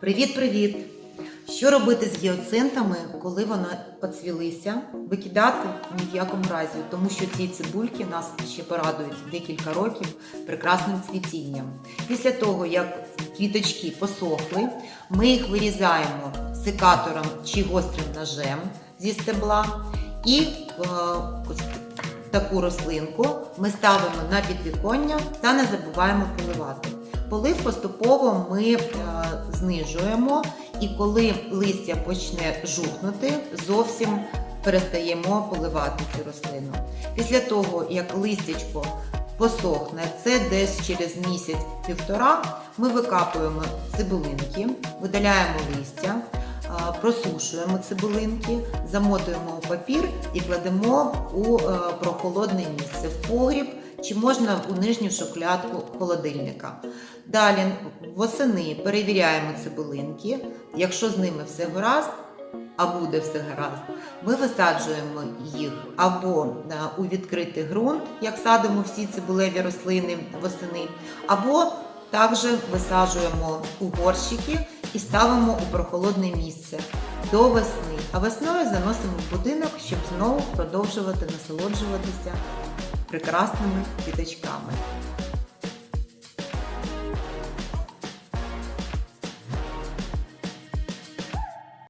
Привіт-привіт! Що робити з гіоцинтами, коли вони поцвілися? Викидати ні в якому разі, тому що ці цибульки нас ще порадують декілька років прекрасним цвітінням. Після того, як квіточки посохли, ми їх вирізаємо секатором чи гострим ножем зі стебла і е, ось таку рослинку ми ставимо на підвіконня та не забуваємо поливати. Полив поступово ми е, знижуємо, і коли листя почне жухнути, зовсім перестаємо поливати цю рослину. Після того, як листячко посохне, це десь через місяць-півтора, ми викапуємо цибулинки, видаляємо листя, е, просушуємо цибулинки, замотуємо у папір і кладемо у е, прохолодне місце в погріб чи можна у нижню шухлядку холодильника. Далі восени перевіряємо цибулинки. Якщо з ними все гаразд, а буде все гаразд, ми висаджуємо їх або е, у відкритий ґрунт, як садимо всі цибулеві рослини восени, або також висаджуємо у горщики і ставимо у прохолодне місце до весни. А весною заносимо в будинок, щоб знову продовжувати насолоджуватися прекрасними квіточками.